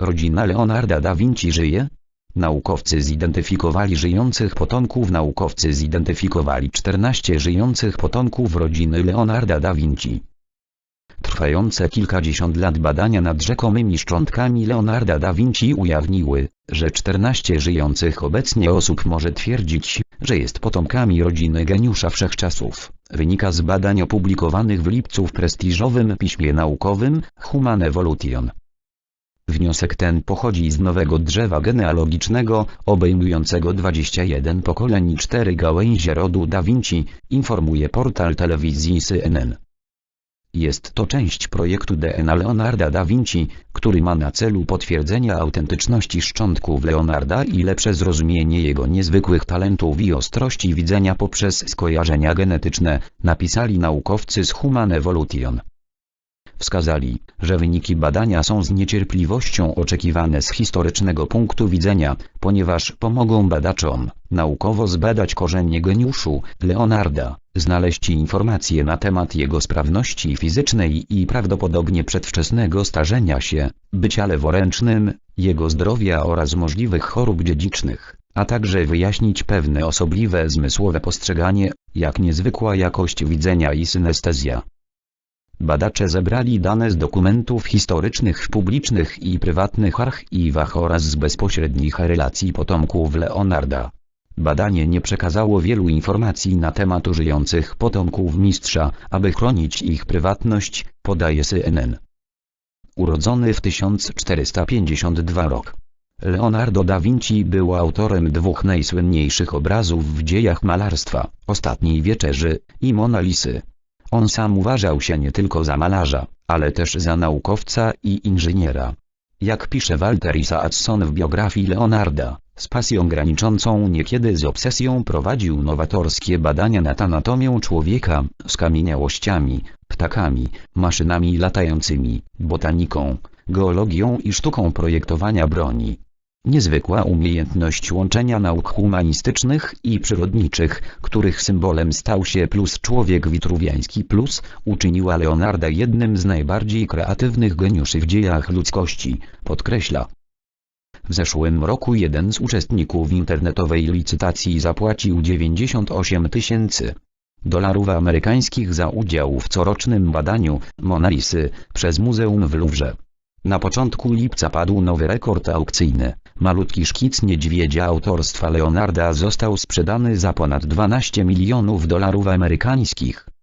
Rodzina Leonarda da Vinci żyje? Naukowcy zidentyfikowali żyjących potomków Naukowcy zidentyfikowali 14 żyjących potomków rodziny Leonarda da Vinci. Trwające kilkadziesiąt lat badania nad rzekomymi szczątkami Leonarda da Vinci ujawniły, że 14 żyjących obecnie osób może twierdzić, że jest potomkami rodziny geniusza wszechczasów. Wynika z badań opublikowanych w lipcu w prestiżowym piśmie naukowym Human Evolution. Wniosek ten pochodzi z nowego drzewa genealogicznego, obejmującego 21 pokoleń i 4 gałęzie rodu Da Vinci, informuje portal telewizji CNN. Jest to część projektu DNA Leonarda da Vinci, który ma na celu potwierdzenie autentyczności szczątków Leonarda i lepsze zrozumienie jego niezwykłych talentów i ostrości widzenia poprzez skojarzenia genetyczne, napisali naukowcy z Human Evolution. Wskazali, że wyniki badania są z niecierpliwością oczekiwane z historycznego punktu widzenia, ponieważ pomogą badaczom naukowo zbadać korzenie geniuszu Leonarda, znaleźć informacje na temat jego sprawności fizycznej i prawdopodobnie przedwczesnego starzenia się, bycia leworęcznym, jego zdrowia oraz możliwych chorób dziedzicznych, a także wyjaśnić pewne osobliwe zmysłowe postrzeganie, jak niezwykła jakość widzenia i synestezja. Badacze zebrali dane z dokumentów historycznych w publicznych i prywatnych archiwach oraz z bezpośrednich relacji potomków Leonarda. Badanie nie przekazało wielu informacji na temat żyjących potomków mistrza, aby chronić ich prywatność, podaje CNN. Urodzony w 1452 rok. Leonardo da Vinci był autorem dwóch najsłynniejszych obrazów w dziejach malarstwa, Ostatniej Wieczerzy i Mona Lisy. On sam uważał się nie tylko za malarza, ale też za naukowca i inżyniera. Jak pisze Walter Isaacson w biografii Leonarda, z pasją graniczącą niekiedy z obsesją prowadził nowatorskie badania nad anatomią człowieka, skamieniałościami, ptakami, maszynami latającymi, botaniką, geologią i sztuką projektowania broni. Niezwykła umiejętność łączenia nauk humanistycznych i przyrodniczych, których symbolem stał się plus człowiek witruwiański plus, uczyniła Leonarda jednym z najbardziej kreatywnych geniuszy w dziejach ludzkości, podkreśla. W zeszłym roku jeden z uczestników internetowej licytacji zapłacił 98 tysięcy dolarów amerykańskich za udział w corocznym badaniu Mona Lisy przez Muzeum w Louvre. Na początku lipca padł nowy rekord aukcyjny. Malutki szkic niedźwiedzia autorstwa Leonarda został sprzedany za ponad 12 milionów dolarów amerykańskich.